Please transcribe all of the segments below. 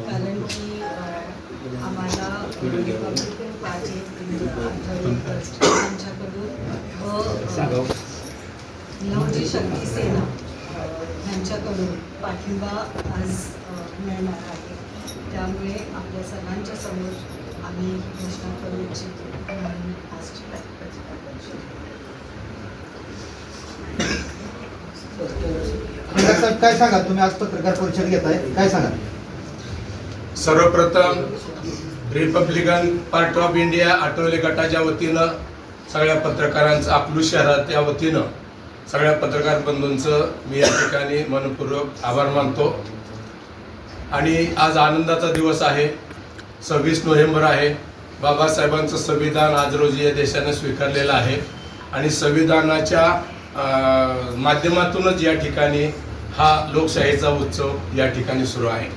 कारण की आम्हाला रिपब्लिकन यांच्याकडून नवजी शक्ती सेना यांच्याकडून पाठिंबा आज मिळणार आहे त्यामुळे आपल्या सर्वांच्या समोर आम्ही ही घोषणा करू इच्छितो. म्हणून साहेब काय सांगा? तुम्ही आज पत्रकार परिषद घेताय. काय सांगा? सर्वप्रथम Republican Party of India Athawale गटाच्या वतीनं सगळ्या पत्रकारांचं अकलूज शहराच्या वतीनं सगळ्या पत्रकार बंधूंचं मी या ठिकाणी मनपूर्वक आभार मानतो. आणि आज आनंदाचा दिवस आहे. सव्वीस नोव्हेंबर आहे. बाबासाहेबांचं संविधान आज रोजी या देशाने स्वीकारलेलं आहे. आणि संविधानाच्या अं, माध्यमातूनच या ठिकाणी हा लोकशाहीचा उत्सव या ठिकाणी सुरू आहे.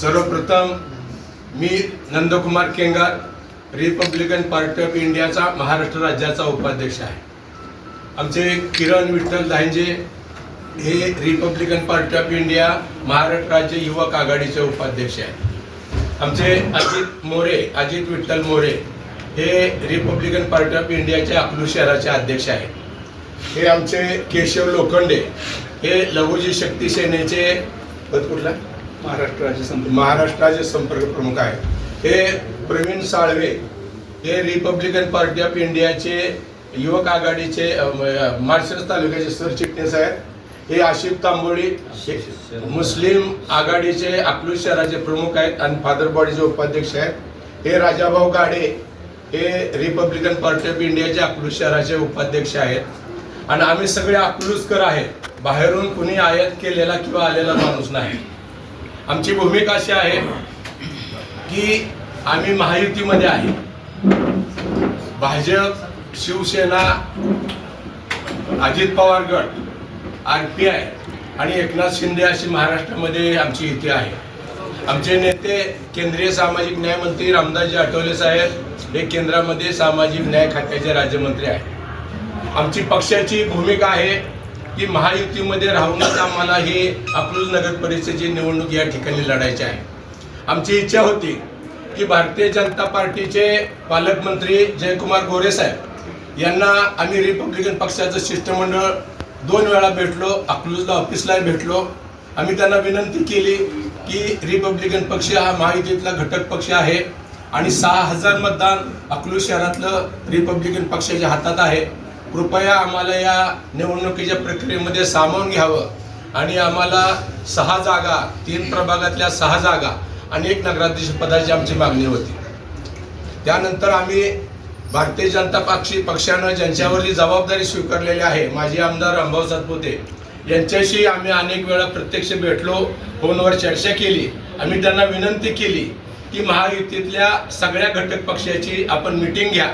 सर्वप्रथम मी Nandkumar Kengar Republican Party of इंडियाचा महाराष्ट्र राज्याचा उपाध्यक्ष आहे. आमचे किरण विठ्ठल धांजे हे Republican Party of India Maharashtra राज्य युवक आघाडीचे उपाध्यक्ष आहेत. आमचे अजित मोरे अजित विठ्ठल मोरे हे रिपब्लिकन पार्टी ऑफ इंडियाचे अकलूज शहराचे अध्यक्ष आहेत. हे आमचे केशव लोखंडे हे लघुजी शक्ती सेनेचे पद कुठला? महाराष्ट्र राज्य संपर्क. महाराष्ट्राचे संपर्क प्रमुख आहेत हे प्रवीण साळवे हे रिपब्लिकन पार्टी ऑफ इंडियाचे युवक आघाडीचे अ, म, माळशिरस तालुक्याचे सरचिटणीस आहेत. हे आशिफ तांबोळी मुस्लिम आघाडीचे अकलूज शहराचे प्रमुख आहेत आणि फादर बॉडीचे उपाध्यक्ष आहेत. हे राजाभाऊ गाडे हे रिपब्लिकन पार्टी ऑफ इंडियाचे अकलूज शहराचे उपाध्यक्ष आहेत. आणि आम्ही सगळे अकलूजकर आहेत बाहेरून कुणी आयात केलेला किंवा आलेला माणूस नाही. आमची भूमिका अशी आहे की आम्ही महायुतीमध्ये आहे. भाजप शिवसेना अजित पवार गट आर पी आय आणि एकनाथ शिंदे अशी महाराष्ट्रामध्ये आमची युती आहे. आमचे नेते केंद्रीय सामाजिक न्याय मंत्री रामदासजी आठवले साहेब हे केंद्रामध्ये सामाजिक न्याय खात्याचे राज्यमंत्री आहेत. आमची पक्षाची भूमिका आहे की महायुतीमध्ये राहूनच आम्हाला ही अकलूज नगर परिषदेची निवडणूक या ठिकाणी लढायची आहे. आमची इच्छा होती की भारतीय जनता पार्टीचे पालकमंत्री जयकुमार गोरे साहेब यांना आम्ही रिपब्लिकन पक्षाचं शिष्टमंडळ दोन वेळा भेटलो अकलूजला ऑफिसला भेटलो. आम्ही त्यांना विनंती केली की रिपब्लिकन पक्ष हा महायुतीतला घटक पक्ष आहे आणि सहा हजार मतदान अकलूज शहरातलं रिपब्लिकन पक्षाच्या हातात आहे. कृपया आम्हाला या निवडणुकीच्या प्रक्रियेमध्ये सामावून घ्यावं. आणि आम्हाला सहा जागा तीन प्रभागातल्या सहा जागा आणि एक नगराध्यक्ष पदाची आमची मागणी होती. त्यानंतर आम्ही भारतीय जनता पक्षी पक्षानं ज्यांच्यावरची जबाबदारी स्वीकारलेली आहे माजी आमदार अंबाव सातपुते यांच्याशी आम्ही अनेक वेळा प्रत्यक्ष भेटलो फोनवर चर्चा केली. आम्ही त्यांना विनंती केली की महायुतीतल्या सगळ्या घटक पक्षाची आपण मिटिंग घ्या.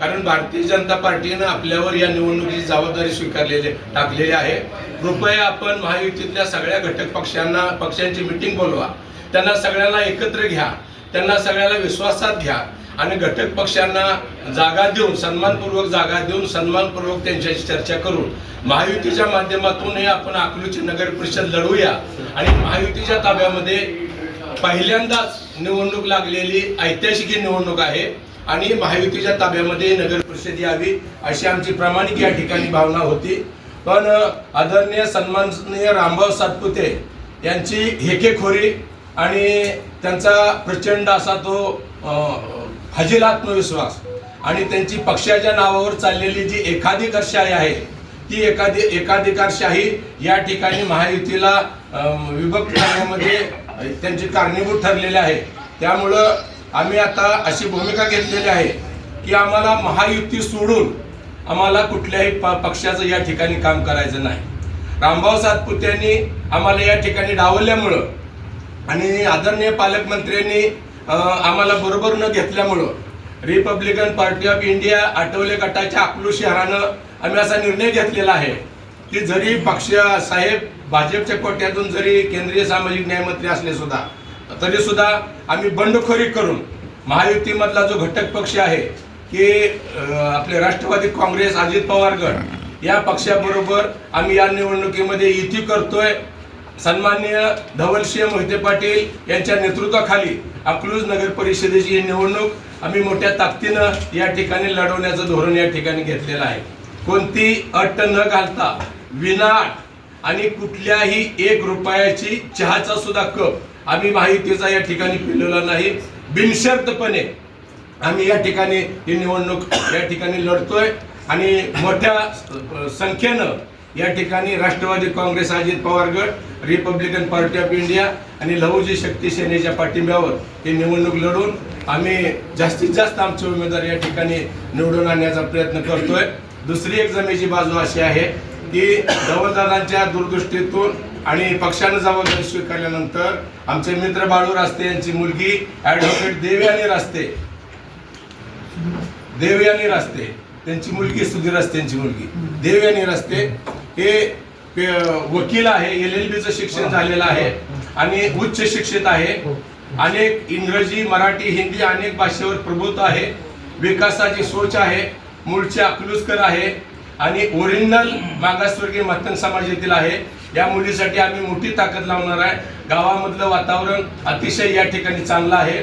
कारण भारतीय जनता पार्टीनं आपल्यावर या निवडणुकीची जबाबदारी स्वीकारलेली टाकलेली आहे. कृपया आपण महायुतीतल्या सगळ्या घटक पक्षांना पक्षांची मिटिंग बोलवा. त्यांना सगळ्यांना एकत्र घ्या. त्यांना सगळ्याला विश्वासात घ्या. आणि घटक पक्षांना जागा देऊन सन्मानपूर्वक जागा देऊन सन्मानपूर्वक त्यांच्याशी चर्चा करून महायुतीच्या माध्यमातून हे आपण अकलूची नगर परिषद लढवूया. आणि महायुतीच्या ताब्यामध्ये पहिल्यांदाच निवडणूक लागलेली ऐतिहासिक निवडणूक आहे. आणि महायुतीच्या ताब्यामध्ये नगर परिषद यावी अशी आमची प्रामाणिक या ठिकाणी भावना होती. पण आदरणीय सन्माननीय रामभाऊ सातपुते यांची हेकेखोरी आणि त्यांचा प्रचंड असा तो हजील आत्मविश्वास आणि त्यांची पक्षाच्या नावावर चाललेली जी एकाधिकारशाही आहे ती एकाधी एकाधिकारशाही या ठिकाणी महायुतीला विभक्त करण्यामध्ये त्यांची कारणीभूत ठरलेली आहे. त्यामुळं आम्ही आता अशी भूमिका घेतलेली आहे की आम्हाला महायुती सोडून आम्हाला कुठल्याही प पक्षाचं या ठिकाणी काम करायचं नाही. रामभाऊ सातपुत्यांनी आम्हाला या ठिकाणी डावलल्यामुळं आणि आदरणीय पालकमंत्र्यांनी आम्हाला बरोबर न घेतल्यामुळं Republican Party of India Athawale गटाच्या अकलू शहरानं आम्ही असा निर्णय घेतलेला आहे की जरी पक्ष साहेब भाजपच्या कोट्यातून जरी केंद्रीय सामाजिक न्यायमंत्री असले सुद्धा तरी सुद्धा आम्ही बंडखोरी करून महायुतीमधला जो घटक पक्ष आहे की आपले राष्ट्रवादी काँग्रेस अजित पवार गट या पक्षाबरोबर आम्ही या निवडणुकीमध्ये युती करतोय. सन्माननीय धवलसिंह मोहिते पाटील यांच्या नेतृत्वाखाली अकलूज नगर परिषदेची ही निवडणूक आम्ही मोठ्या ताकदीनं या ठिकाणी लढवण्याचं धोरण या ठिकाणी घेतलेलं आहे. कोणती अट न घालता विनाट आणि कुठल्याही एक रुपयाची चहाचा सुद्धा कप आम्ही माहितीचा या ठिकाणी पिलेला नाही. बिनशर्तपणे आम्ही या ठिकाणी ही निवडणूक या ठिकाणी लढतोय. आणि मोठ्या संख्येनं या ठिकाणी राष्ट्रवादी काँग्रेस अजित पवार गट रिपब्लिकन पार्टी ऑफ इंडिया आणि लहुजी शक्ती सेनेच्या पाठिंब्यावर ही निवडणूक लढून आम्ही जास्तीत जास्त आमचे उमेदवार या ठिकाणी निवडून आणण्याचा प्रयत्न करतोय. दुसरी एक जमेची बाजू अशी आहे की धवलदादांच्या दूरदृष्टीतून आणि पक्षानं जबाबदारी स्वीकारल्यानंतर आमचे मित्र बाळू रास्ते यांची मुलगी ॲडव्होकेट देवयानी रास्ते. देवयानी रास्ते. त्यांची मुलगी सुधीर रास्ते यांची मुलगी. देवयानी रस्ते हे वकील आहे एल एल बीचं शिक्षण झालेलं आहे आणि उच्च शिक्षित आहे. अनेक इंग्रजी मराठी हिंदी अनेक भाषेवर प्रभुत्व आहे. विकासाची सोच आहे. मूळचे अकलूजकर आहे. आणि ओरिजिनल मागासवर्गीय मतन समाजातील आहे. या मुलीसाठी आम्ही मोठी ताकद लावणार आहे. गावामधलं वातावरण अतिशय या ठिकाणी चांगलं आहे.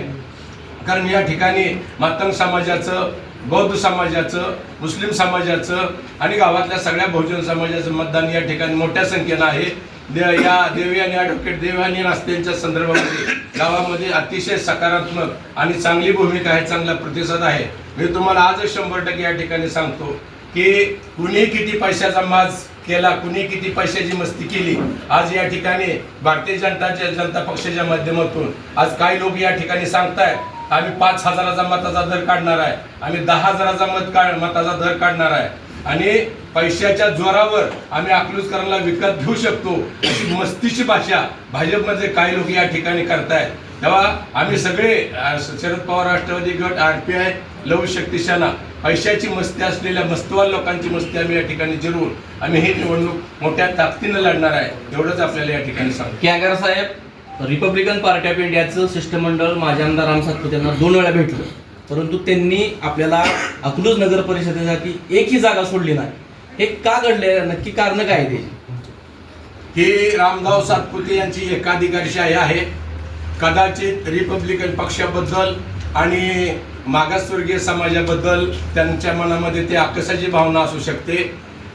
कारण या ठिकाणी मातंग समाजाचं बौद्ध समाजाचं मुस्लिम समाजाचं आणि गावातल्या सगळ्या बहुजन समाजाचं मतदान या ठिकाणी मोठ्या संख्येनं आहे. दे- या देवी आणि ॲडव्होकेट आणि रस्त्यांच्या संदर्भामध्ये गावामध्ये अतिशय सकारात्मक आणि चांगली भूमिका आहे चांगला प्रतिसाद आहे. मी तुम्हाला आजच शंभर टक्के या ठिकाणी सांगतो. की कुणी किती पैशाचा माज केला कुणी किती पैशाची मस्ती केली आज या ठिकाणी भारतीय जनता जनता पक्षाच्या माध्यमातून आज काही लोक या ठिकाणी सांगतायत आम्ही पाच हजाराचा मताचा दर काढणार आहे आम्ही दहा हजाराचा मत काढ मताचा दर काढणार आहे. आणि पैशाच्या जोरावर आम्ही अकलूजकरांना विकत घेऊ शकतो अशी मस्तीची भाषा भाजपमध्ये काही लोक या ठिकाणी करतायत. तेव्हा आम्ही सगळे शरद पवार राष्ट्रवादी गट आर पी आय लव शक्ती सेना पैशाची मस्ती असलेल्या मस्तवाल लोकांची मस्ती आम्ही या ठिकाणी जिरवून आम्ही ही निवडणूक मोठ्या ताकदीनं लढणार आहे एवढंच आपल्याला या ठिकाणी सांगतो. Kengar saheb Republican Party of इंडियाचं शिष्टमंडळ माझ्या आमदार राम सातपुते यांना दोन वेळा भेटलं. परंतु त्यांनी आपल्याला अकलूज नगर परिषदेसाठी एकही जागा सोडली नाही. हे का घडले नक्की कारण काय त्याची ही रामदाव सातपुते यांची एकाधिकारशाही आहे. कदाचित रिपब्लिकन पक्षाबद्दल आणि मागासवर्गीय समाजाबद्दल त्यांच्या मनामध्ये ते आकसाची भावना असू शकते.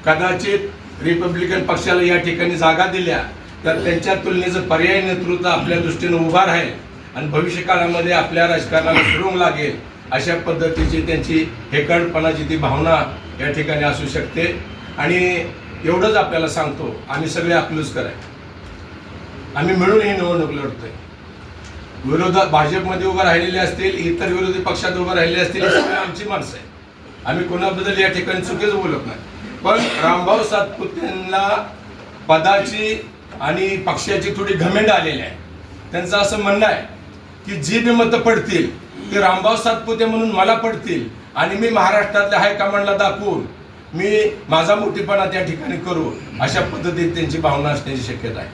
कदाचित रिपब्लिकन पक्षाला या ठिकाणी जागा दिल्या तर त्यांच्या तुलनेचं पर्यायी नेतृत्व आपल्या दृष्टीनं उभा राहील आणि भविष्य काळामध्ये आपल्या राजकारणाला सुरुंग लागेल अशा पद्धतीची त्यांची हेकडपणाची ती भावना या ठिकाणी असू शकते. आणि एवढंच आपल्याला सांगतो आम्ही सगळे अकलूजकर कराय आम्ही मिळून ही निवडणूक लढतोय. विरोधात भाजपमध्ये उभं राहिलेले असतील इतर विरोधी पक्षात उभं राहिलेले असतील आमची माणसं आहे आम्ही कोणाबद्दल या ठिकाणी चुकीच बोलत नाही. पण रामभाऊ सातपुतेंना पदाची आणि पक्षाची थोडी घमेंड आलेली आहे. त्यांचं असं म्हणणं आहे की जी बी मतं पडतील ते रामभाऊ सातपुते म्हणून मला पडतील आणि मी महाराष्ट्रातल्या हायकमांडला दाखवून मी माझा मोठीपणा त्या ठिकाणी करू अशा पद्धतीत त्यांची भावना असण्याची शक्यता आहे.